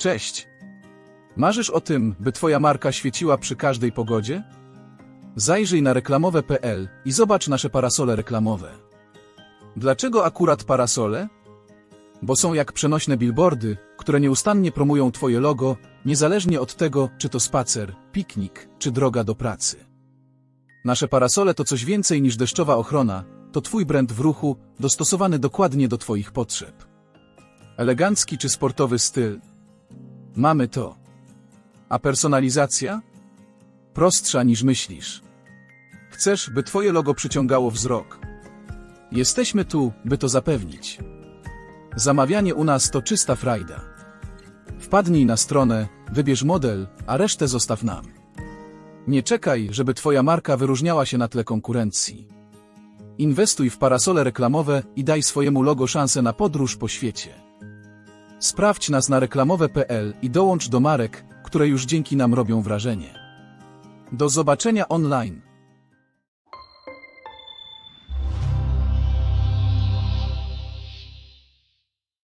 Cześć. Marzysz o tym, by Twoja marka świeciła przy każdej pogodzie? Zajrzyj na reklamowe.pl i zobacz nasze parasole reklamowe. Dlaczego akurat parasole? Bo są jak przenośne billboardy, które nieustannie promują Twoje logo, niezależnie od tego, czy to spacer, piknik, czy droga do pracy. Nasze parasole to coś więcej niż deszczowa ochrona, to Twój brand w ruchu, dostosowany dokładnie do Twoich potrzeb. Elegancki czy sportowy styl? Mamy to. A personalizacja? Prostsza niż myślisz. Chcesz, by Twoje logo przyciągało wzrok. Jesteśmy tu, by to zapewnić. Zamawianie u nas to czysta frajda. Wpadnij na stronę, wybierz model, a resztę zostaw nam. Nie czekaj, żeby Twoja marka wyróżniała się na tle konkurencji. Inwestuj w parasole reklamowe i daj swojemu logo szansę na podróż po świecie. Sprawdź nas na reklamowe.pl i dołącz do marek, które już dzięki nam robią wrażenie. Do zobaczenia online.